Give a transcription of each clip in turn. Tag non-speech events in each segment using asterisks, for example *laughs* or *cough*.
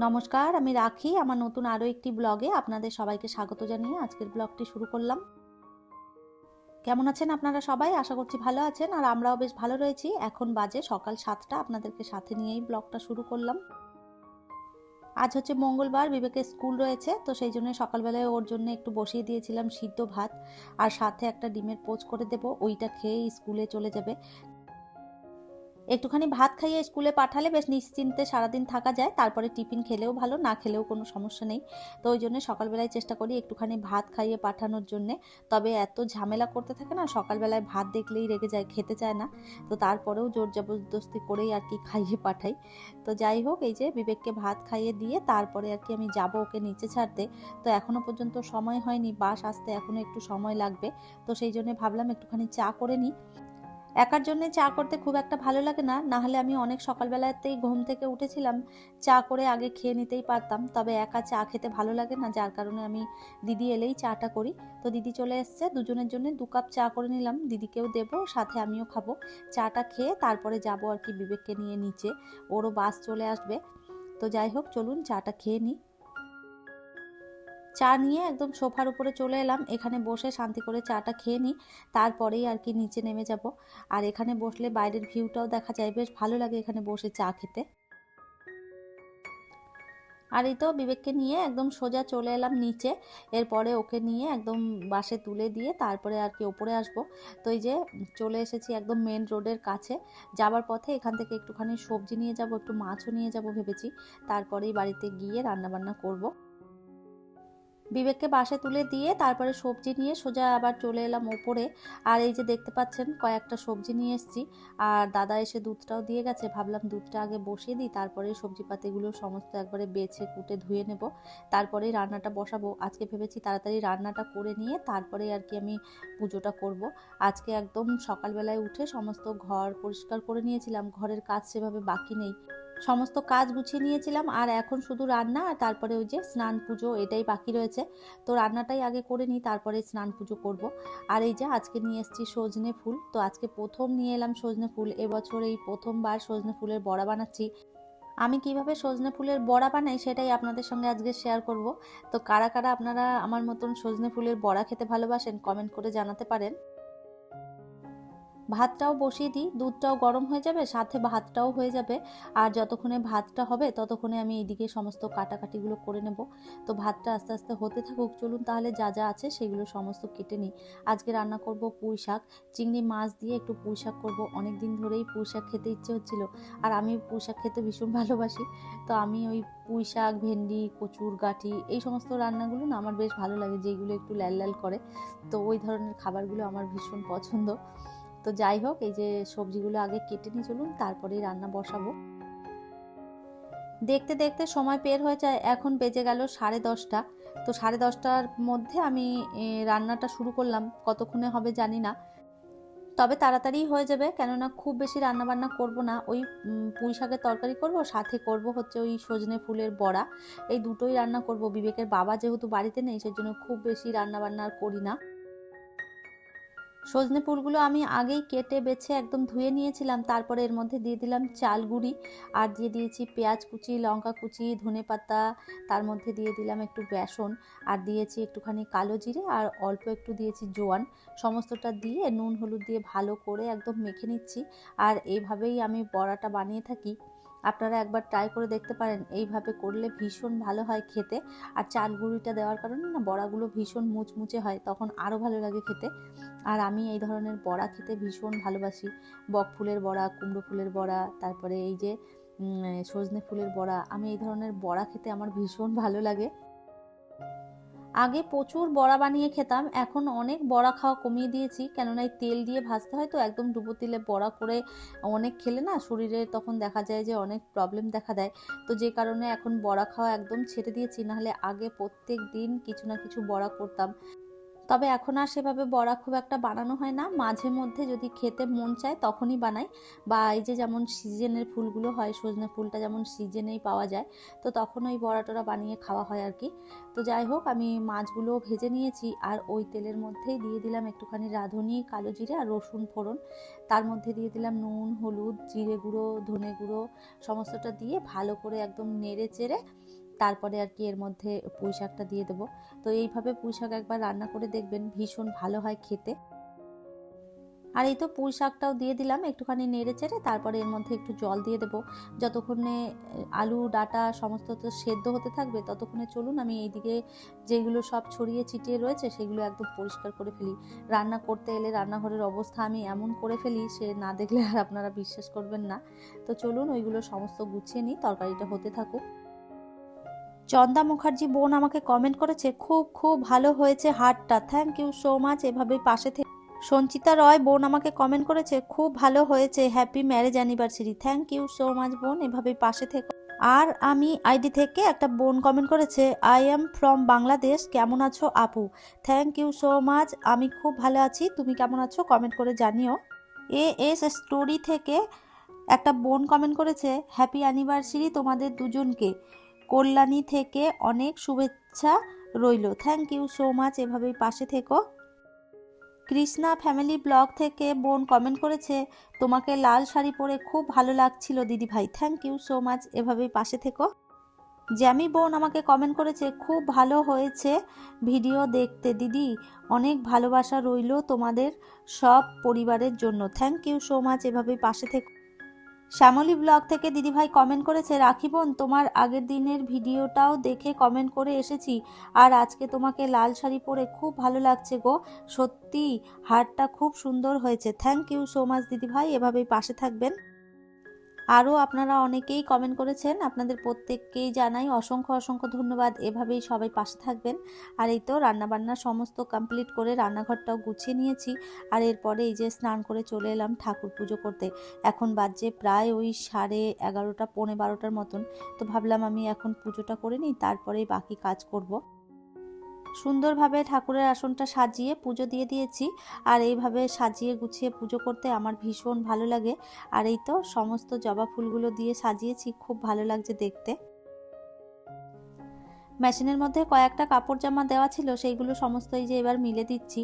নমস্কার, আমি রাখি। আমার নতুন আরও একটি ব্লগে আপনাদের সবাইকে স্বাগত জানিয়ে আজকের ব্লগটি শুরু করলাম। কেমন আছেন আপনারা সবাই? আশা করছি ভালো আছেন। আর আমরাও বেশ ভালো রয়েছি। এখন বাজে সকাল সাতটা। আপনাদেরকে সাথে নিয়েই ব্লগটা শুরু করলাম। আজ হচ্ছে মঙ্গলবার, বিবেকের স্কুল রয়েছে, তো সেই জন্য সকালবেলায় ওর জন্য একটু বসিয়ে দিয়েছিলাম সিদ্ধ ভাত। আর সাথে একটা ডিমের পোচ করে দেব। ওইটা খেয়ে স্কুলে চলে যাবে। একটুখানি ভাত খাইয়ে স্কুলে পাঠালে বেশ নিশ্চিন্তে সারাদিন থাকা যায়। তারপরে টিফিন খেলেও ভালো, না খেলেও কোনো সমস্যা নেই। তো ওই জন্য সকালবেলায় চেষ্টা করি একটুখানি ভাত খাইয়ে পাঠানোর জন্যে। তবে এত ঝামেলা করতে থাকে না, সকালবেলায় ভাত দেখলেই রেগে যায়, খেতে চায় না। তো তারপরেও জোর জবরদস্তি করেই আর কি *laughs* খাইয়ে পাঠাই। তো যাই হোক, এই যে বিবেককে ভাত খাইয়ে দিয়ে তারপরে আর কি আমি যাব ওকে নিচে ছাড়তে। তো এখনও পর্যন্ত সময় হয়নি, বাস আসতে এখনও একটু সময় লাগবে। তো সেই জন্য ভাবলাম একটুখানি চা করে নিই। একার জন্য চা করতে খুব একটা ভালো লাগে না না হলে আমি অনেক সকালবেলাতেই ঘুম থেকে উঠেছিলাম। চা করে আগে খেয়ে নিতেই পারতাম, তবে একা চা খেতে ভালো লাগে না, যার কারণে আমি দিদি এলেই চাটা করি। তো দিদি চলে এসছে, দুজনের জন্য দু কাপ চা করে নিলাম, দিদিকেও দেবো, সাথে আমিও খাব। চাটা খেয়ে তারপরে যাব আর কি বিবেককে নিয়ে নিচে, ওরও বাস চলে আসবে। তো যাই হোক, চলুন চাটা খেয়ে নিই। চা নিয়ে একদম সোফার উপরে চলে এলাম। এখানে বসে শান্তি করে চাটা খেয়ে নিই। তারপরেই আর কি নিচে নেমে যাব। আর এখানে বসলে বাইরের ভিউটাও দেখা যায়। বেশ ভালো লাগে এখানে বসে চা খেতে। আর এই তো বিবেককে নিয়ে একদম সোজা চলে এলাম নিচে। এরপরে ওকে নিয়ে একদম বাসে তুলে দিয়ে তারপরে আর কি ওপরে আসব। তো এই যে চলে এসেছি একদম মেন রোডের কাছে। যাবার পথে এখান থেকে একটুখানি সবজি নিয়ে যাব, একটু মাছও নিয়ে যাব ভেবেছি। তারপরেই বাড়িতে গিয়ে রান্নাবান্না করব। বিবেককে বাসে তুলে দিয়ে তারপরে সবজি নিয়ে সোজা আবার চলে এলাম ওপরে। আর এই যে দেখতে পাচ্ছেন, কয়েকটা সবজি নিয়ে এসেছি। আর দাদা এসে দুধটাও দিয়ে গেছে। ভাবলাম দুধটা আগে বসিয়ে দিই, তারপরে সবজি পাতিগুলো সমস্ত একবারে বেছে কুটে ধুয়ে নেব। তারপরেই রান্নাটা বসাবো। আজকে ভেবেছি তাড়াতাড়ি রান্নাটা করে নিয়ে তারপরে আর কি আমি পুজোটা করব। আজকে একদম সকালবেলায় উঠে সমস্ত ঘর পরিষ্কার করে নিয়েছিলাম। ঘরের কাজ সেভাবে বাকি নেই। সমস্ত কাজ গুছিয়ে নিয়েছিলাম, আর এখন শুধু রান্না আর তারপরে ওই যে স্নান পুজো এটাই বাকি রয়েছে। তো রান্নাটাই আগে করে নিই, তারপরে স্নান পুজো করব। আর এই যে আজকে নিয়ে এসেছি সজনে ফুল, তো আজকে প্রথম নিয়ে এলাম সজনে ফুল। এবছর এই প্রথমবার সজনে ফুলের বড়া বানাচ্ছি। আমি কীভাবে সজনে ফুলের বড়া বানাই সেটাই আপনাদের সঙ্গে আজকে শেয়ার করব। তো কারা কারা আপনারা আমার মতন সজনে ফুলের বড়া খেতে ভালোবাসেন কমেন্ট করে জানাতে পারেন। ভাতটাও বসিয়ে দিই, দুধটাও গরম হয়ে যাবে, সাথে ভাতটাও হয়ে যাবে। আর যতক্ষণে ভাতটা হবে, ততক্ষণে আমি এইদিকে সমস্ত কাটাকাটিগুলো করে নেব। তো ভাতটা আস্তে আস্তে হতে থাকুক, চলুন তাহলে যা যা আছে সেগুলো সমস্ত কেটে নিই। আজকে রান্না করব পুঁই শাক, চিংড়ি মাছ দিয়ে একটু পুঁই শাক করব। অনেক দিন ধরেই পুঁই শাক খেতে ইচ্ছে হচ্ছিল, আর আমি পুঁই শাক খেতে ভীষণ ভালোবাসি। তো আমি ওই পুঁই শাক, ভেন্ডি, কচুর গাঠি, এই সমস্ত রান্নাগুলো না আমার বেশ ভালো লাগে, যেগুলো একটু লাল লাল করে। তো ওই ধরনের খাবারগুলো আমার ভীষণ পছন্দ। তো যাই হোক, এই যে সবজিগুলো আগে কেটে নিয়ে চলুন তারপরেই রান্না বসাবো। দেখতে দেখতে সময় পের হয়ে যায়, এখন বেজে গেল সাড়ে দশটা। তো সাড়ে দশটার মধ্যে আমি রান্নাটা শুরু করলাম, কতক্ষণে হবে জানি না। তবে তাড়াতাড়ি হয়ে যাবে, কেননা খুব বেশি রান্না বান্না করব না। ওই পুঁই শাকের তরকারি করব, সাথে করব হচ্ছে ওই সজনে ফুলের বড়া। এই দুটোই রান্না করব। বিবেকের বাবা যেহেতু বাড়িতে নেই, সেজন্য খুব বেশি রান্না বান্না আর করি না। সজনে ফুলগুলো আমি আগেই কেটে, বেছে একদম ধুয়ে নিয়েছিলাম। তারপরে এর মধ্যে দিয়ে দিলাম চাল গুঁড়ি আর দিয়ে দিয়েছি পেঁয়াজ কুচি, লঙ্কা কুচি, ধনে পাতা, তার মধ্যে দিয়ে দিলাম একটু বেসন আর দিয়েছি একটুখানি কালো জিরে আর অল্প একটু দিয়েছি জোয়ান। সমস্তটা দিয়ে নুন, হলুদ দিয়ে ভালো করে একদম মেখে নিচ্ছি। আর এইভাবেই আমি বড়াটা বানিয়ে থাকি। আপনারা একবার ট্রাই করে দেখতে পারেন। এইভাবে করলে ভীষণ ভালো হয় খেতে। আর চাল গুঁড়িটা দেওয়ার কারণে না বড়াগুলো ভীষণ মুচমুচে হয়, তখন আরও ভালো লাগে খেতে। আর আমি এই ধরনের বড়া খেতে ভীষণ ভালোবাসি। বক ফুলের বড়া, কুমড়ো ফুলের বড়া, তারপরে এই যে সজনে ফুলের বড়া, আমি এই ধরনের বড়া খেতে আমার ভীষণ ভালো লাগে। আগে প্রচুর বড়া বানিয়ে খেতাম, এখন অনেক বড়া খাওয়া কমিয়ে দিয়েছি। কেননা এই তেল দিয়ে ভাজতে হয় তো একদম ডুবো তেলে বড়া করে অনেক খেলে না শরীরে তখন দেখা যায় যে অনেক প্রবলেম দেখা দেয়। তো যে কারণে এখন বড়া খাওয়া একদম ছেড়ে দিয়েছি, নাহলে আগে প্রত্যেক দিন কিছু না কিছু বড়া করতাম। তবে এখন আর সেভাবে বড়া খুব একটা বানানো হয় না। মাঝে মধ্যে যদি খেতে মন চায় তখনই বানাই। বা এই যে যেমন সিজনের ফুলগুলো হয়, সজনে ফুলটা যেমন সিজনেই পাওয়া যায়, তো তখন ওই বড়া টড়া বানিয়ে খাওয়া হয় আর কি। তো যাই হোক, আমি মাছগুলো ভেজে নিয়েছি আর ওই তেলের মধ্যেই দিয়ে দিলাম একটুখানি রাঁধুনি, কালো জিরে আর রসুন ফোড়ন। তার মধ্যে দিয়ে দিলাম নুন, হলুদ, জিরে গুঁড়ো, ধনে গুঁড়ো, সমস্তটা দিয়ে ভালো করে একদম নেড়ে চেড়ে তারপরে আর কি এর মধ্যে পুঁই শাকটা দিয়ে দেবো। তো এইভাবে পুঁই শাক একবার রান্না করে দেখবেন, ভীষণ ভালো হয় খেতে। আর এই তো পুঁই শাকটাও দিয়ে দিলাম, একটুখানি নেড়ে চেড়ে তারপরে এর মধ্যে একটু জল দিয়ে দেবো। যতক্ষণে আলু, ডাটা সমস্ত তো সেদ্ধ হতে থাকবে, ততক্ষণে চলুন আমি এইদিকে যেগুলো সব ছড়িয়ে ছিটিয়ে রয়েছে সেগুলো একদম পরিষ্কার করে ফেলি। রান্না করতে এলে রান্নাঘরের অবস্থা আমি এমন করে ফেলি সে না দেখলে আর আপনারা বিশ্বাস করবেন না। তো চলুন ওইগুলো সমস্ত গুছিয়ে নিই, তরকারিটা হতে থাকুক। চন্দা মুখার্জি বোন আমাকে কমেন্ট করেছে, খুব খুব ভালো হয়েছে হাটটা। থ্যাংক ইউ সো মাচ এভাবে পাশে থেকে সঞ্চিতা রয় বোন আমাকে কমেন্ট করেছে, খুব ভালো হয়েছে happy marriage anniversary thank you so much বোন এভাবেই পাশে থেকে আর আমি আইডি থেকে একটা বোন কমেন্ট করেছে আই এম ফ্রম বাংলাদেশ কেমন আছো আপু? থ্যাংক ইউ সো মাচ আমি খুব ভালো আছি, তুমি কেমন আছো কমেন্ট করে জানিও। এ এস স্টোরি থেকে একটা বোন কমেন্ট করেছে হ্যাপি অ্যানিভার্সারি তোমাদের দুজনকে। কল্যাণী থেকে অনেক শুভেচ্ছা রইল। থ্যাংক ইউ সো মাচ এভাবেই পাশে থেকো। কৃষ্ণা ফ্যামিলি ব্লগ থেকে বোন কমেন্ট করেছে, তোমাকে লাল শাড়ি পরে খুব ভালো লাগছিল দিদি ভাই থ্যাংক ইউ সো মাচ এভাবেই পাশে থেকো। জ্যামি বোন আমাকে কমেন্ট করেছে, খুব ভালো হয়েছে ভিডিও দেখতে দিদি। অনেক ভালোবাসা রইল তোমাদের সব পরিবারের জন্য। থ্যাংক ইউ সো মাচ এভাবেই পাশে থেকো। শ্যামলী ব্লগ থেকে দিদিভাই কমেন্ট করেছে, রাখি বোন, তোমার আগের দিনের ভিডিওটাও দেখে কমেন্ট করে এসেছি আর আজকে তোমাকে লাল শাড়ি পরে খুব ভালো লাগছে গো। সত্যি, হারটা খুব সুন্দর হয়েছে। থ্যাংক ইউ সো মাচ দিদিভাই, এভাবেই পাশে থাকবেন। আরও আপনারা অনেকেই কমেন্ট করেছেন। আপনাদের প্রত্যেককেই জানাই অসংখ্য অসংখ্য ধন্যবাদ। এভাবেই সবাই পাশে থাকবেন। আর এই তো রান্নাবান্না সমস্ত কমপ্লিট করে রান্নাঘরটাও গুছিয়ে নিয়েছি। আর এরপরে এই যে স্নান করে চলে এলাম ঠাকুর পুজো করতে। এখন বাজে প্রায় ওই সাড়ে এগারোটা, পৌনে বারোটার মতন। তো ভাবলাম আমি এখন পুজোটা করে নিই তারপরে বাকি কাজ করব। সুন্দরভাবে ঠাকুরের আসনটা সাজিয়ে পুজো দিয়ে দিয়েছি। আর এইভাবে সাজিয়ে গুছিয়ে পুজো করতে আমার ভীষণ ভালো লাগে। আর এই তো সমস্ত জবা ফুলগুলো দিয়ে সাজিয়েছি, খুব ভালো লাগছে দেখতে। মেশিনের মধ্যে কয়েকটা কাপড় জামা দেওয়া ছিল, সেইগুলো সমস্তই যে এবার মিলে দিচ্ছি।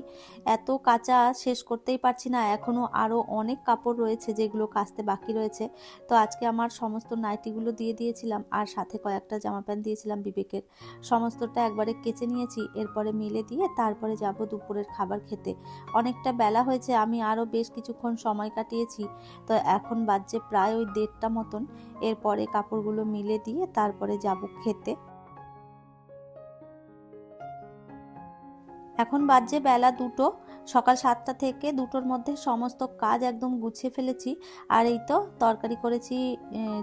এত কাঁচা শেষ করতেই পারছি না এখনও আরও অনেক কাপড় রয়েছে যেগুলো কাচতে বাকি রয়েছে। তো আজকে আমার সমস্ত নাইটিগুলো দিয়ে দিয়েছিলাম, আর সাথে কয়েকটা জামা প্যান্ট দিয়েছিলাম বিবেকের। সমস্তটা একবারে কেচে নিয়েছি, এরপরে মিলে দিয়ে তারপরে যাব দুপুরের খাবার খেতে। অনেকটা বেলা হয়েছে, আমি আরও বেশ কিছুক্ষণ সময় কাটিয়েছি, তো এখন বাজছে প্রায় ওই দেড়টা মতন। এরপরে কাপড়গুলো মিলে দিয়ে তারপরে যাব খেতে। এখন বাজছে বেলা দুটো, সকাল সাতটা থেকে দুটোর মধ্যে সমস্ত কাজ একদম গুছিয়ে ফেলেছি। আর এই তো তরকারি করেছি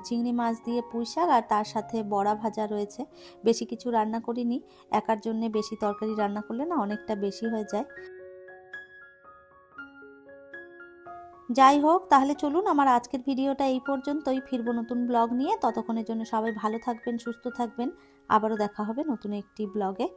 চিংড়ি মাছ দিয়ে পুঁই শাক আর তার সাথে বড়া ভাজা রয়েছে। বেশি কিছু রান্না করিনি, একার জন্যে বেশি তরকারি রান্না করলে না অনেকটা বেশি হয়ে যায়। যাই হোক, তাহলে চলুন আমার আজকের ভিডিওটা এই পর্যন্তই। ফিরবো নতুন ব্লগ নিয়ে। ততক্ষণের জন্য সবাই ভালো থাকবেন, সুস্থ থাকবেন। আবারও দেখা হবে নতুন একটি ব্লগে।